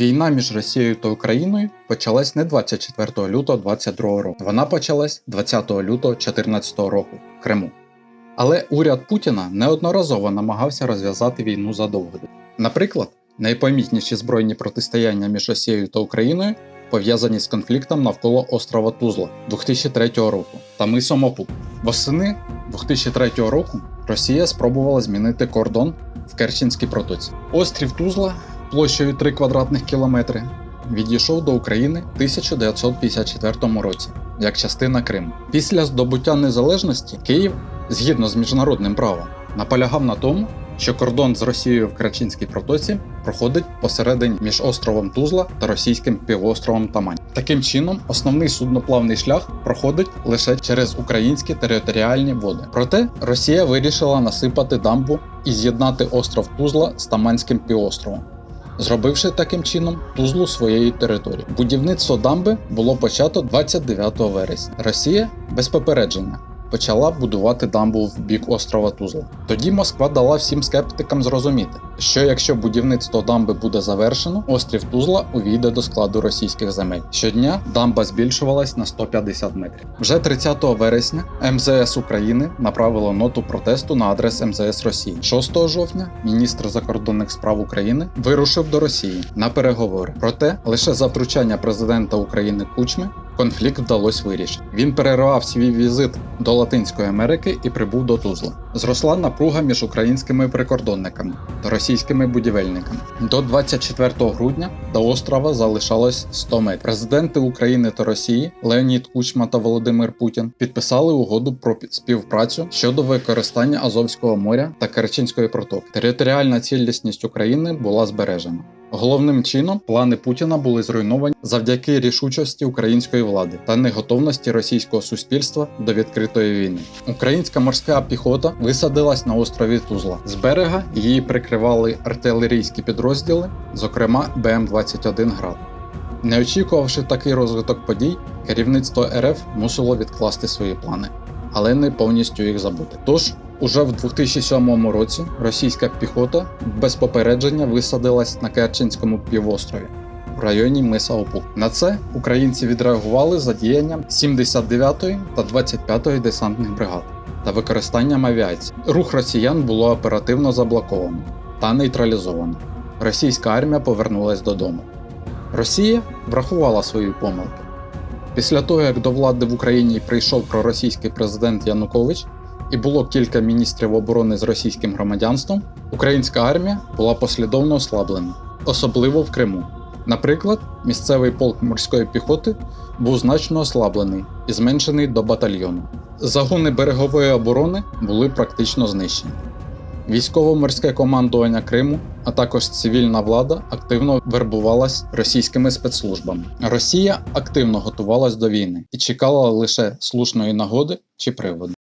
Війна між Росією та Україною почалась не 24 лютого 22 року. Вона почалась 20 лютого 2014 року в Криму. Але уряд Путіна неодноразово намагався розв'язати війну задовго. Наприклад, найпомітніші збройні протистояння між Росією та Україною пов'язані з конфліктом навколо острова Тузла 2003 року та мисом Опук. Восени 2003 року Росія спробувала змінити кордон в Керченській протоці. Острів Тузла площею 3 квадратних кілометри відійшов до України в 1954 році як частина Криму. Після здобуття незалежності Київ, згідно з міжнародним правом, наполягав на тому, що кордон з Росією в Керченській протоці проходить посередині між островом Тузла та російським півостровом Тамань. Таким чином, основний судноплавний шлях проходить лише через українські територіальні води. Проте Росія вирішила насипати дамбу і з'єднати остров Тузла з Таманським півостровом. Зробивши таким чином тузлу своєї території. Будівництво дамби було почато 29 вересня. Росія без попередження почала будувати дамбу в бік острова Тузла. Тоді Москва дала всім скептикам зрозуміти, що якщо будівництво дамби буде завершено, острів Тузла увійде до складу російських земель. Щодня дамба збільшувалась на 150 метрів. Вже 30 вересня МЗС України направило ноту протесту на адрес МЗС Росії. 6 жовтня міністр закордонних справ України вирушив до Росії на переговори. Проте лише за втручання президента України Кучми конфлікт вдалося вирішити. Він перервав свій візит до Латинської Америки і прибув до Тузла. Зросла напруга між українськими прикордонниками російськими будівельниками. До 24 грудня до острова залишалось 100 метрів. Президенти України та Росії Леонід Кучма та Володимир Путін підписали угоду про співпрацю щодо використання Азовського моря та Керченської протоки. Територіальна цілісність України була збережена. Головним чином плани Путіна були зруйновані завдяки рішучості української влади та неготовності російського суспільства до відкритої війни. Українська морська піхота висадилась на острові Тузла. З берега її прикривали артилерійські підрозділи, зокрема БМ-21 Град. Не очікувавши такий розвиток подій, керівництво РФ мусило відкласти свої плани, але не повністю їх забути. Тож Уже в 2007 році російська піхота без попередження висадилась на Керченському півострові в районі Миса Опук. На це українці відреагували задіянням 79-ї та 25-ї десантних бригад та використанням авіації. Рух росіян було оперативно заблоковано та нейтралізовано. Російська армія повернулась додому. Росія врахувала свої помилки. Після того, як до влади в Україні прийшов проросійський президент Янукович, і було кілька міністрів оборони з російським громадянством, українська армія була послідовно ослаблена, особливо в Криму. Наприклад, місцевий полк морської піхоти був значно ослаблений і зменшений до батальйону. Загони берегової оборони були практично знищені. Військово-морське командування Криму, а також цивільна влада активно вербувалась російськими спецслужбами. Росія активно готувалась до війни і чекала лише слушної нагоди чи приводу.